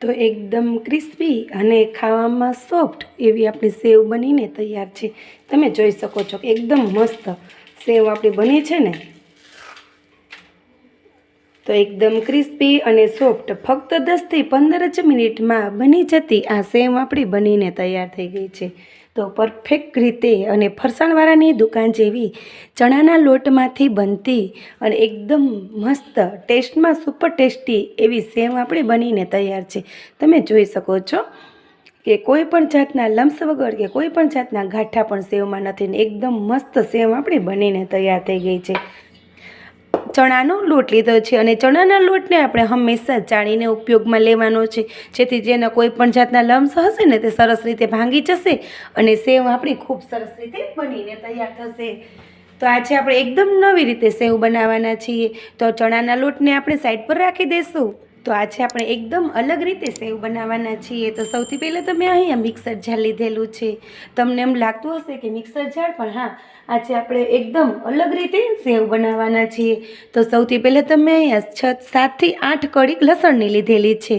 તો એકદમ ક્રિસ્પી અને ખાવામાં સોફ્ટ એવી આપણી સેવ બનીને તૈયાર છે. તમે જોઈ શકો છો કે એકદમ મસ્ત સેવ આપણી બની છે ને. તો એકદમ ક્રિસ્પી અને સોફ્ટ, ફક્ત દસથી પંદર જ મિનિટમાં બની જતી આ સેવ આપણી બનીને તૈયાર થઈ ગઈ છે. તો પરફેક્ટ રીતે અને ફરસાણવાળાની દુકાન જેવી ચણાના લોટમાંથી બનતી અને એકદમ મસ્ત, ટેસ્ટમાં સુપર ટેસ્ટી એવી સેવ આપણી બનીને તૈયાર છે. તમે જોઈ શકો છો કે કોઈ પણ જાતના લમ્સ વગર કે કોઈ પણ જાતના ગાંઠા પણ સેવમાં નથી ને એકદમ મસ્ત સેવ આપણી બનીને તૈયાર થઈ ગઈ છે. ચણાનો લોટ લીધો છે અને ચણાના લોટને આપણે હંમેશા ચાળીને ઉપયોગમાં લેવાનો છે. જેથી જેના કોઈ પણ જાતના લમ્સ હશે ને તે સરસ રીતે ભાંગી જશે અને સેવ આપણી ખૂબ સરસ રીતે બનીને તૈયાર થશે. તો આજે આપણે એકદમ નવી રીતે સેવ બનાવવાના છીએ. તો ચણાના લોટને આપણે સાઈડ પર રાખી દઈશું. તો આજે આપણે એકદમ અલગ રીતે સેવ બનાવવાના છીએ. તો સૌથી પહેલાં તો મેં અહીંયા મિક્સર જાર લીધેલું છે. તમને એમ લાગતું હશે કે મિક્સર જાર, પણ હા આજે આપણે એકદમ અલગ રીતે સેવ બનાવવાના છીએ. તો સૌથી પહેલાં તમે અહીંયા છ સાતથી આઠ કડીક લસણની લીધેલી છે.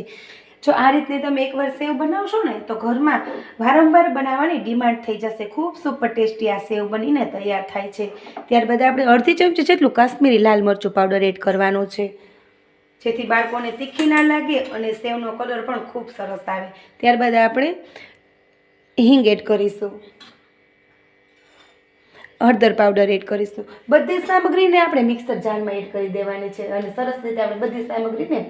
જો આ રીતને તમે એકવાર સેવ બનાવશો ને, તો ઘરમાં વારંવાર બનાવવાની ડિમાન્ડ થઈ જશે. ખૂબ સુપર ટેસ્ટી આ સેવ બનીને તૈયાર થાય છે. ત્યારબાદ આપણે અડધી ચમચી જેટલું કાશ્મીરી લાલ મરચું પાવડર એડ કરવાનું છે. જેથી બાળકોને તીખી ના લાગે અને સેવનો કલર પણ ખૂબ સરસ આવે. ત્યારબાદ આપણે હિંગ એડ કરીશું. હળદર પાવડર એડ કરીશું. બધી સામગ્રીને આપણે મિક્સર જારમાં એડ કરી દેવાની છે અને સરસ રીતે આપણે બધી સામગ્રીને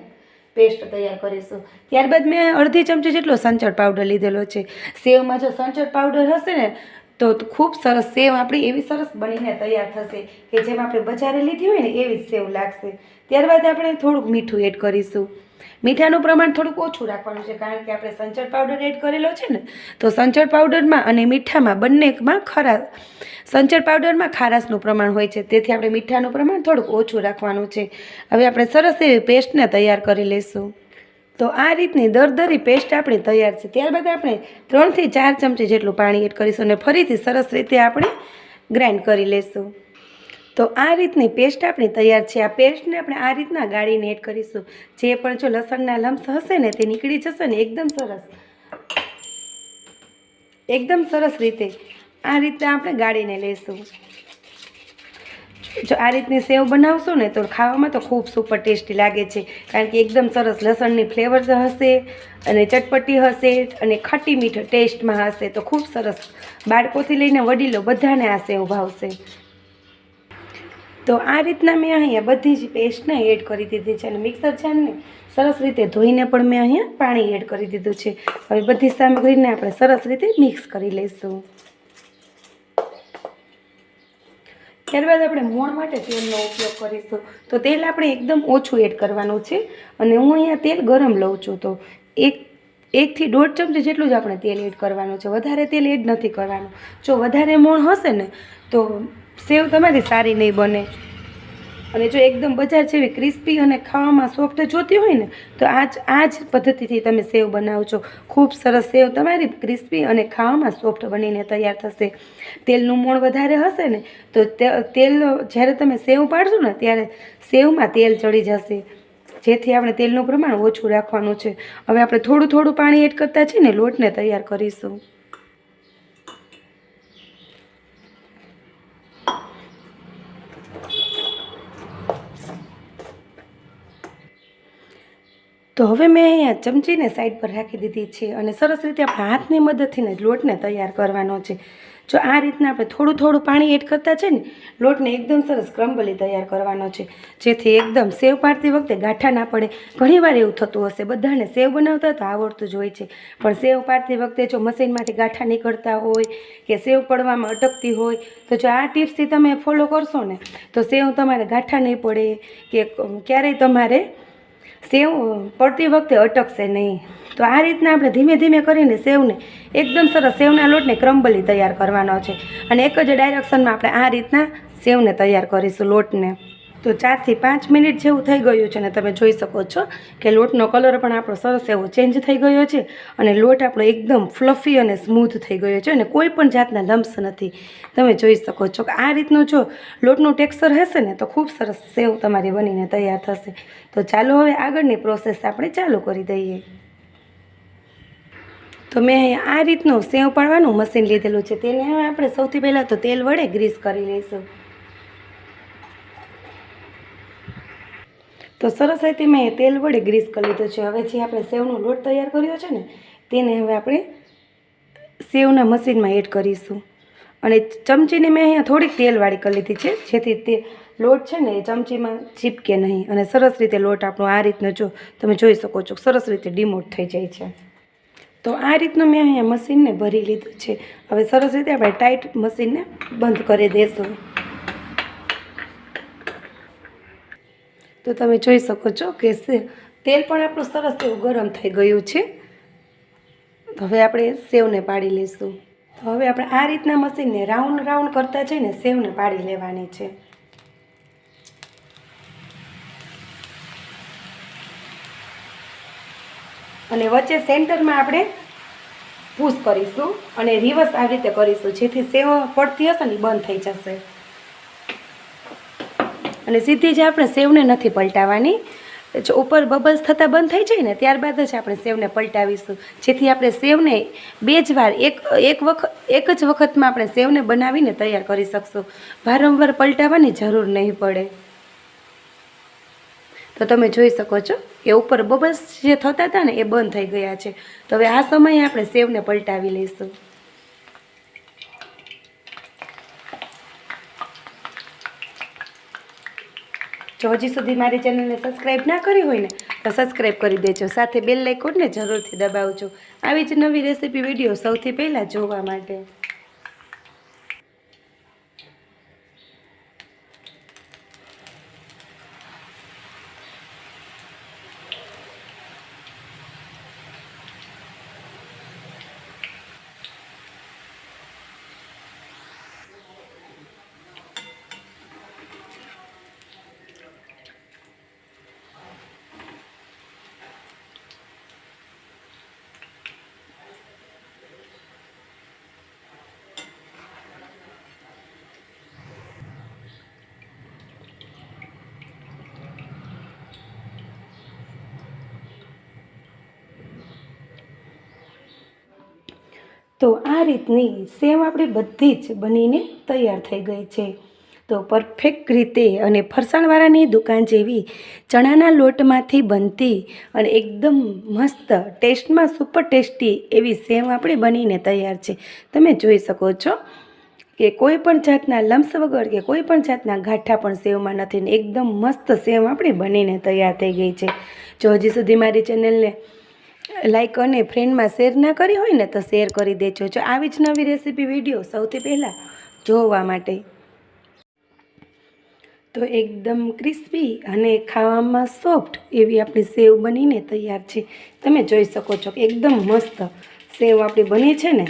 પેસ્ટ તૈયાર કરીશું. ત્યારબાદ મેં અડધી ચમચી જેટલો સંચળ પાવડર લીધેલો છે. સેવમાં જો સંચળ પાવડર હશે ને તો ખૂબ સરસ સેવ આપણી એવી સરસ બનીને તૈયાર થશે કે જેમ આપણે બજારે લીધી હોય ને એવી જ સેવ લાગશે. ત્યારબાદ આપણે થોડુંક મીઠું એડ કરીશું. મીઠાનું પ્રમાણ થોડુંક ઓછું રાખવાનું છે, કારણ કે આપણે સંચળ પાવડર એડ કરેલો છે ને, તો સંચળ પાવડરમાં અને મીઠામાં બંનેમાં ખરા, સંચળ પાવડરમાં ખારાશનું પ્રમાણ હોય છે. તેથી આપણે મીઠાનું પ્રમાણ થોડુંક ઓછું રાખવાનું છે. હવે આપણે સરસ એવી પેસ્ટને તૈયાર કરી લઈશું. તો આ રીતની દરદરી પેસ્ટ આપણી તૈયાર છે. ત્યારબાદ આપણે ત્રણથી ચાર ચમચી જેટલું પાણી એડ કરીશું અને ફરીથી સરસ રીતે આપણે ગ્રાઇન્ડ કરી લઈશું તો આ રીતની પેસ્ટ આપણી તૈયાર છે. આ પેસ્ટને આપણે આ રીતના ગાળીને એડ કરીશું. જે પણ જો લસણના લમ્સ હશે ને તે નીકળી જશે ને એકદમ સરસ. એકદમ સરસ રીતે આ રીતે આપણે ગાળીને લઈશું જો આ રીતની સેવ બનાવશો ને તો ખાવામાં તો ખૂબ સુપર ટેસ્ટી લાગે છે. કારણ કે એકદમ સરસ લસણની ફ્લેવર હશે અને ચટપટી હશે અને ખટ્ટી મીઠ ટેસ્ટમાં હશે. તો ખૂબ સરસ. બાળકોથી લઈને વડીલો બધાને આ સેવ ભાવશે. તો આ રીતના મેં અહીંયા બધી જ પેસ્ટને એડ કરી દીધી છે. અને મિક્સર જારને સરસ રીતે ધોઈને પણ મેં અહીંયા પાણી એડ કરી દીધું છે. હવે બધી સામગ્રીને આપણે સરસ રીતે મિક્સ કરી લઈશું. ત્યારબાદ આપણે મોણ માટે તેલનો ઉપયોગ કરીશું. તો તેલ આપણે એકદમ ઓછું એડ કરવાનું છે અને હું અહીંયા તેલ ગરમ લઉં છું. તો એક, એકથી દોઢ ચમચી જેટલું જ આપણે તેલ એડ કરવાનું છે. વધારે તેલ એડ નથી કરવાનું. જો વધારે મોણ હશે ને, તો સેવ તમારી સારી નહીં બને. અને જો એકદમ બજાર જેવી ક્રિસ્પી અને ખાવામાં સોફ્ટ જોતી હોય ને, તો આ જ આ જ પદ્ધતિથી તમે સેવ બનાવજો ખૂબ સરસ સેવ તમારી ક્રિસ્પી અને ખાવામાં સોફ્ટ બનીને તૈયાર થશે. તેલનું મોણ વધારે હશે ને, તો તેલ જ્યારે તમે સેવ પાડશો ને, ત્યારે સેવમાં તેલ ચડી જશે. જેથી આપણે તેલનું પ્રમાણ ઓછું રાખવાનું છે. હવે આપણે થોડું થોડું પાણી એડ કરતા છે ને લોટને તૈયાર કરીશું. તો હવે મેં અહીંયા ચમચીને સાઈડ પર રાખી દીધી છે અને સરસ રીતે આપણે હાથની મદદથી જ લોટને તૈયાર કરવાનો છે. જો આ રીતના આપણે થોડું થોડું પાણી એડ કરતા છે ને, લોટને એકદમ સરસ ક્રમ્બલી તૈયાર કરવાનો છે. જેથી એકદમ સેવ પાડતી વખતે ગાંઠા ના પડે. ઘણીવાર એવું થતું હશે, બધાને સેવ બનાવતા તો આવડતું જ હોય છે. પણ સેવ પાડતી વખતે જો મશીનમાંથી ગાંઠા નીકળતા હોય કે સેવ પડવામાં અટકતી હોય, તો જો આ ટિપ્સથી તમે ફોલો કરશો ને, તો સેવ તમારે ગાંઠા નહીં પડે કે ક્યારેય તમારે સેવ પડતી વખતે અટકશે નહીં. તો આ રીતના આપણે ધીમે ધીમે કરીને સેવને એકદમ સરસ સેવના લોટને ક્રમ્બલી તૈયાર કરવાનો છે. અને એક જ ડાયરેક્શનમાં આપણે આ રીતના સેવને તૈયાર કરીશું લોટને. તો ચારથી પાંચ મિનિટ જેવું થઈ ગયું છે ને તમે જોઈ શકો છો કે લોટનો કલર પણ આપણો સરસ એવો ચેન્જ થઈ ગયો છે અને લોટ આપણો એકદમ ફ્લફી અને સ્મૂથ થઈ ગયો છે અને કોઈ પણ જાતના લમ્સ નથી. તમે જોઈ શકો છો કે આ રીતનું જો લોટનું ટેક્સચર હશે ને તો ખૂબ સરસ સેવ તમારી બનીને તૈયાર થશે. તો ચાલો હવે આગળની પ્રોસેસ આપણે ચાલુ કરી દઈએ. તો મેં અહીંયા આ રીતનું સેવ પાડવાનું મશીન લીધેલું છે. તેને હવે આપણે સૌથી પહેલાં તો તેલ વડે ગ્રીસ કરી લઈશું. તો સરસ રીતે મેં તેલ વડે ગ્રીસ કરી લીધું છે. હવે જે આપણે સેવનો લોટ તૈયાર કર્યો છે ને, તેને હવે આપણે સેવના મશીનમાં એડ કરીશું. અને ચમચીને મેં અહીંયા થોડીક તેલવાળી કરી લીધી છે, જેથી તે લોટ છે ને એ ચમચીમાં ચીપકે નહીં. અને સરસ રીતે લોટ આપણો આ રીતનો જો તમે જોઈ શકો છો, સરસ રીતે ડિમોટ થઈ જાય છે. તો આ રીતનું મેં અહીંયા મશીનને ભરી લીધું છે. હવે સરસ રીતે આપણે ટાઈટ મશીનને બંધ કરી દઈશું તો તમે જોઈ શકો છો કે તેલ પણ આપણું સરસ એવું ગરમ થઈ ગયું છે. તો હવે આપણે સેવને પાડી લઈશું. તો હવે આપણે આ રીતના મશીનને રાઉન્ડ રાઉન્ડ કરતા જઈને સેવને પાડી લેવાની છે. અને વચ્ચે સેન્ટરમાં આપણે પુશ કરીશું અને રિવર્સ આવી રીતે કરીશું, જેથી સેવ પડતી હશે ને બંધ થઈ જશે. અને સીધી જ આપણે સેવને નથી પલટાવવાની જો ઉપર બબલ્સ થતાં બંધ થઈ જાય ને, ત્યારબાદ જ આપણે સેવને પલટાવીશું. જેથી આપણે સેવને બે જ વાર, એક એક વખત એક જ વખતમાં આપણે સેવને બનાવીને તૈયાર કરી શકશું. વારંવાર પલટાવવાની જરૂર નહીં પડે. તો તમે જોઈ શકો છો કે ઉપર બબલ્સ જે થતા હતા ને, એ બંધ થઈ ગયા છે. તો હવે આ સમયે આપણે સેવને પલટાવી લઈશું. જો હજી સુધી મારી ચેનલને સબસ્ક્રાઈબ ના કરી હોય ને, તો સબસ્ક્રાઈબ કરી દેજો. સાથે બેલ લાઇકોનને જરૂરથી દબાવજો. આવી જ નવી રેસીપી વીડિયો સૌથી પહેલાં જોવા માટે. તો આ રીતની સેવ આપણી બધી જ બનીને તૈયાર થઈ ગઈ છે. તો પરફેક્ટ રીતે અને ફરસાણવાળાની દુકાન જેવી ચણાના લોટમાંથી બનતી અને એકદમ મસ્ત ટેસ્ટમાં સુપર ટેસ્ટી એવી સેવ આપણી બનીને તૈયાર છે. તમે જોઈ શકો છો કે કોઈ પણ જાતના લમ્સ વગર કે કોઈ પણ જાતના ગાંઠા પણ સેવમાં નથી ને એકદમ મસ્ત સેવ આપણી બનીને તૈયાર થઈ ગઈ છે. જો હજી સુધી મારી ચેનલને લાઈક અને ફ્રેન્ડમાં શેર ના કરી હોય ને તો શેર કરી દેજો. જો આવી જ નવી રેસીપી વીડિયો સૌથી પહેલાં જોવા માટે. તો એકદમ ક્રિસ્પી અને ખાવામાં સોફ્ટ એવી આપણી સેવ બનીને તૈયાર છે. તમે જોઈ શકો છો કે એકદમ મસ્ત સેવ આપણી બની છે ને.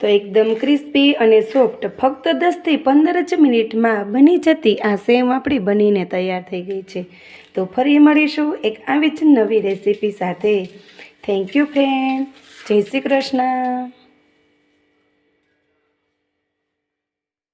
તો એકદમ ક્રિસ્પી અને સોફ્ટ, ફક્ત દસથી પંદર જ મિનિટમાં બની જતી આ સેમ આપણી બનીને તૈયાર થઈ ગઈ છે. તો ફરી મળીશું એક આવી જ નવી રેસીપી સાથે. થેન્ક યુ ફ્રેન્ડ જય શ્રી કૃષ્ણ.